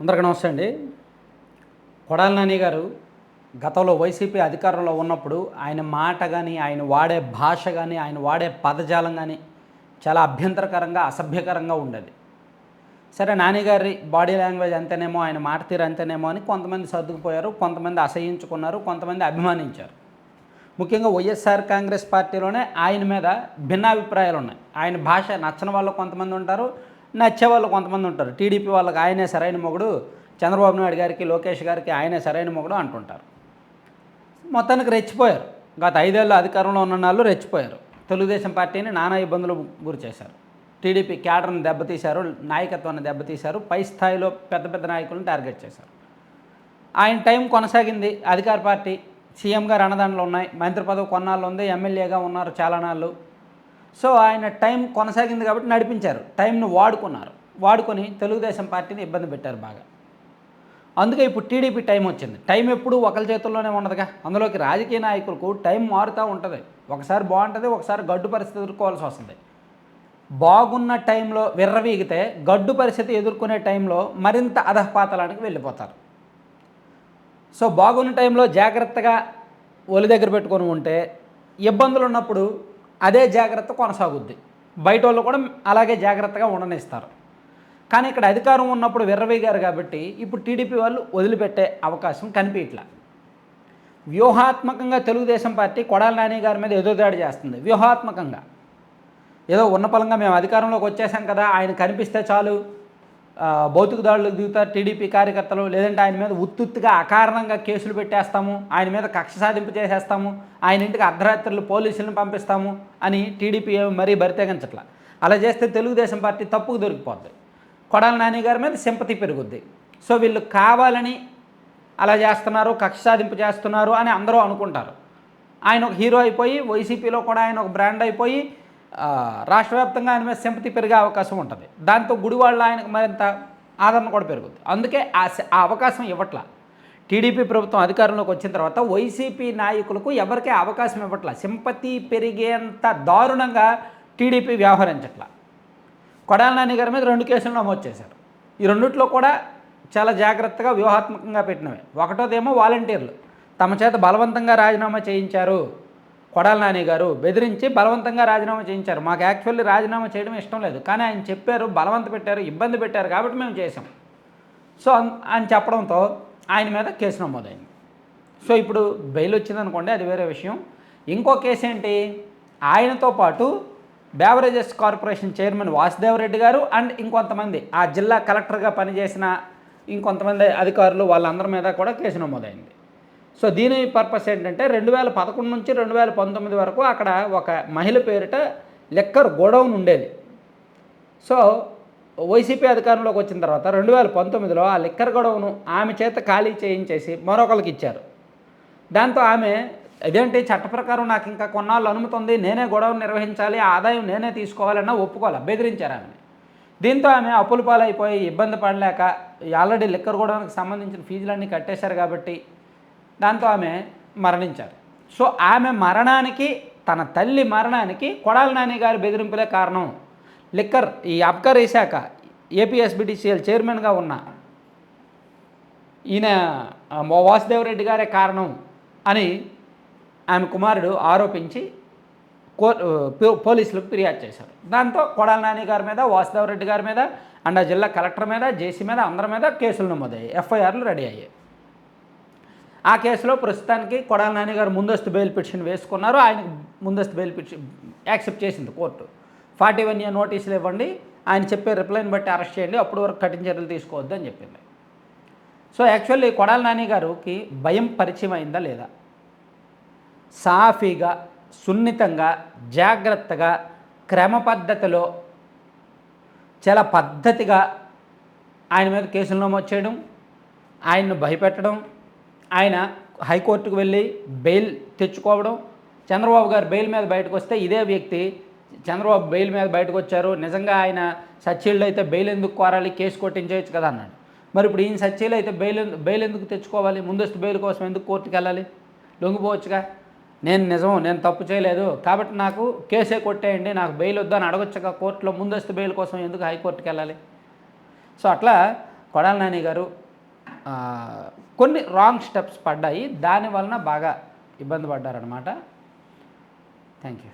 అందరికీ నమస్తే అండి. కొడాలి నాని గారు గతంలో వైసీపీ అధికారంలో ఉన్నప్పుడు ఆయన మాట కానీ ఆయన వాడే భాష కానీ ఆయన వాడే పదజాలం కానీ చాలా అభ్యంతరకరంగా అసభ్యకరంగా ఉండేది. సరే నానిగారి బాడీ లాంగ్వేజ్ అంతేనేమో ఆయన మాట తీరు అంతేనేమో అని కొంతమంది సర్దుకుపోయారు కొంతమంది అసహించుకున్నారు కొంతమంది అభిమానించారు. ముఖ్యంగా వైఎస్ఆర్ కాంగ్రెస్ పార్టీలోనే ఆయన మీద భిన్నాభిప్రాయాలు ఉన్నాయి. ఆయన భాష నచ్చని వాళ్ళు కొంతమంది ఉంటారు నచ్చే వాళ్ళు కొంతమంది ఉంటారు. టీడీపీ వాళ్ళకి ఆయనే సరైన మొగుడు చంద్రబాబు నాయుడు గారికి లోకేష్ గారికి ఆయనే సరైన మొగుడు అంటుంటారు. మొత్తానికి రెచ్చిపోయారు. గత ఐదేళ్ళు అధికారంలో ఉన్న వాళ్ళు రెచ్చిపోయారు. తెలుగుదేశం పార్టీని నానా ఇబ్బందులు గురి చేశారు. టీడీపీ క్యాడర్ని దెబ్బతీశారు నాయకత్వాన్ని దెబ్బతీశారు పై స్థాయిలో పెద్ద పెద్ద నాయకులను టార్గెట్ చేశారు. ఆయన టైం కొనసాగింది. అధికార పార్టీ సీఎం గారు అన్నదండలు ఉన్నాయి. మంత్రి పదవి కొన్నాళ్ళు ఉంది. ఎమ్మెల్యేగా ఉన్నారు చాలా నాళ్ళు సో ఆయన టైం కొనసాగింది కాబట్టి నడిపించారు. టైంను వాడుకున్నారు. వాడుకొని తెలుగుదేశం పార్టీని ఇబ్బంది పెట్టారు బాగా. అందుకే ఇప్పుడు టీడీపీ టైం వచ్చింది. టైం ఎప్పుడు ఒకరి చేతుల్లోనే ఉండదుగా. అందులోకి రాజకీయ నాయకులకు టైం మారుతూ ఉంటుంది. ఒకసారి బాగుంటుంది ఒకసారి గడ్డు పరిస్థితి ఎదుర్కోవాల్సి వస్తుంది. బాగున్న టైంలో విర్రవీగితే గడ్డు పరిస్థితి ఎదుర్కొనే టైంలో మరింత అధపాతలానికి వెళ్ళిపోతారు. సో బాగున్న టైంలో జాగ్రత్తగా ఒలి దగ్గర పెట్టుకొని ఉంటే ఇబ్బందులు ఉన్నప్పుడు అదే జాగ్రత్త కొనసాగుద్ది. బయట వాళ్ళు కూడా అలాగే జాగ్రత్తగా ఉండనిస్తారు. కానీ ఇక్కడ అధికారం ఉన్నప్పుడు విర్రవీగారు కాబట్టి ఇప్పుడు టీడీపీ వాళ్ళు వదిలిపెట్టే అవకాశం కనిపించట్లా వ్యూహాత్మకంగా తెలుగుదేశం పార్టీ కొడాల నాని గారి మీద ఎదురుదాడి చేస్తుంది. వ్యూహాత్మకంగా. ఏదో ఉన్నపలంగా మేము అధికారంలోకి వచ్చేసాం కదా ఆయన కనిపిస్తే చాలు. భౌతిక దాడులకు దిగుతారు టీడీపీ కార్యకర్తలు లేదంటే ఆయన మీద ఉత్తుత్తుగా అకారణంగా కేసులు పెట్టేస్తాము ఆయన మీద కక్ష సాధింపు చేసేస్తాము ఆయన ఇంటికి అర్ధరాత్రులు పోలీసులను పంపిస్తాము అని టీడీపీ మరీ బరితెగించట్ల. అలా చేస్తే తెలుగుదేశం పార్టీ తప్పుకు దొరికిపోద్ది. కొడాల నాని గారి మీద సింపతి పెరుగుద్ది. సో వీళ్ళు కావాలని అలా చేస్తున్నారు కక్ష సాధింపు చేస్తున్నారు అని అందరూ అనుకుంటారు. ఆయన ఒక హీరో అయిపోయి వైసీపీలో కూడా ఆయన ఒక బ్రాండ్ అయిపోయి రాష్ట్ర వ్యాప్తంగా ఆయన మీద సింపతి పెరిగే అవకాశం ఉంటుంది. దాంతో గుడివాళ్ళు ఆయనకు మరింత ఆదరణ కూడా పెరుగుతుంది అందుకే ఆ ఆ అవకాశం ఇవ్వట్ల. టీడీపీ ప్రభుత్వం అధికారంలోకి వచ్చిన తర్వాత వైసీపీ నాయకులకు ఎవరికే అవకాశం ఇవ్వట్ల. సింపతి పెరిగేంత దారుణంగా టీడీపీ వ్యవహరించట్ల. కొడాల నాని గారి మీద రెండు కేసులు నమోదు చేశారు. ఈ రెండిట్లో కూడా చాలా జాగ్రత్తగా వ్యూహాత్మకంగా పెట్టినవి. ఒకటోదేమో వాలంటీర్లు. తమ చేత బలవంతంగా రాజీనామా చేయించారు. కొడాల నాని గారు బెదిరించి బలవంతంగా రాజీనామా చేయించారు. మాకు యాక్చువల్లీ రాజీనామా చేయడం ఇష్టం లేదు. కానీ ఆయన చెప్పారు బలవంత పెట్టారు ఇబ్బంది పెట్టారు కాబట్టి మేము చేసాం సో అని చెప్పడంతో ఆయన మీద కేసు నమోదైంది. సో ఇప్పుడు బెయిల్ వచ్చిందనుకోండి అది వేరే విషయం. ఇంకో కేసు ఏంటి? ఆయనతో పాటు బేవరేజెస్ కార్పొరేషన్ చైర్మన్ వాసుదేవరెడ్డి గారు అండ్ ఇంకొంతమంది ఆ జిల్లా కలెక్టర్గా పనిచేసిన ఇంకొంతమంది అధికారులు వాళ్ళందరి మీద కూడా కేసు నమోదైంది. సో దీని పర్పస్ ఏంటంటే రెండు వేల పదకొండు నుంచి రెండు వేల పంతొమ్మిది వరకు అక్కడ ఒక మహిళ పేరిట లెక్కర్ గోడౌన్ ఉండేది. సో వైసీపీ అధికారంలోకి వచ్చిన తర్వాత రెండు వేల పంతొమ్మిదిలో ఆ లిక్కర్ గొడవను ఆమె చేత ఖాళీ చేయించేసి మరొకరికి ఇచ్చారు. దాంతో ఆమె ఇదేంటి చట్ట ప్రకారం నాకు ఇంకా కొన్నాళ్ళు అనుమతి ఉంది నేనే గొడవ నిర్వహించాలి ఆదాయం నేనే తీసుకోవాలన్నా ఒప్పుకోవాలి బెదిరించారు ఆమె. దీంతో ఆమె అప్పుల పాలైపోయి ఇబ్బంది పడలేక ఆల్రెడీ లిక్కర్ గొడవనికి సంబంధించిన ఫీజులన్నీ కట్టేశారు కాబట్టి దాంతో ఆమె మరణించారు. సో ఆమె మరణానికి తన తల్లి మరణానికి కొడాల నాని గారి బెదిరింపులే కారణం. లిక్కర్ ఈ అబ్కర్ శాఖ ఏపీఎస్బిటిసిఎల్ చైర్మన్గా ఉన్న ఈయన వాసుదేవరెడ్డి గారే కారణం అని ఆమె కుమారుడు ఆరోపించి పోలీసులకు ఫిర్యాదు చేశారు. దాంతో కొడాల నాని గారి మీద వాసుదేవరెడ్డి గారి మీద అండ్ ఆ జిల్లా కలెక్టర్ మీద జేసీ మీద అందరి మీద కేసులు నమోదయ్యాయి. ఎఫ్ఐఆర్లు రెడీ అయ్యాయి. ఆ కేసులో ప్రస్తుతానికి కొడాల నాని గారు ముందస్తు బెయిల్ పిటిషన్ వేసుకున్నారు. ఆయన ముందస్తు బెయిల్ పిటిషన్ యాక్సెప్ట్ చేసింది కోర్టు. ఫార్టీ వన్ ఇయర్ నోటీసులు ఇవ్వండి. ఆయన చెప్పే రిప్లైని బట్టి అరెస్ట్ చేయండి. అప్పుడు వరకు కఠిన చర్యలు తీసుకోవద్దు అని చెప్పింది. సో యాక్చువల్లీ కొడాల నాని గారికి భయం పరిచయం అయిందా లేదా? సాఫీగా సున్నితంగా జాగ్రత్తగా క్రమ పద్ధతిలో చాలా పద్ధతిగా ఆయన మీద కేసులు నమోదు చేయడం ఆయన్ను భయపెట్టడం ఆయన హైకోర్టుకు వెళ్ళి బెయిల్ తెచ్చుకోవడం చంద్రబాబు గారు బెయిల్ మీద బయటకు వస్తే ఇదే వ్యక్తి చంద్రబాబు బెయిల్ మీద బయటకు వచ్చారు. నిజంగా ఆయన సచ్చీళ్ళు అయితే బెయిల్ ఎందుకు కోరాలి? కేసు కొట్టించేయచ్చు కదా అన్నాడు. మరి ఇప్పుడు ఈయన సచ్చీలు అయితే బెయిల్ బెయిల్ ఎందుకు తెచ్చుకోవాలి? ముందస్తు బెయిల్ కోసం ఎందుకు కోర్టుకు వెళ్ళాలి? లొంగిపోవచ్చుగా? నేను నిజం నేను తప్పు చేయలేదు. కాబట్టి నాకు కేసే కొట్టేయండి నాకు బెయిల్ వద్దని అడగొచ్చుగా కోర్టులో ముందస్తు బెయిల్ కోసం ఎందుకు హైకోర్టుకి వెళ్ళాలి? సో అట్లా కొడాల నాని గారు. కొన్ని రాంగ్ స్టెప్స్ పడ్డాయి. దాని వలన బాగా ఇబ్బంది పడ్డారనమాట థ్యాంక్ యూ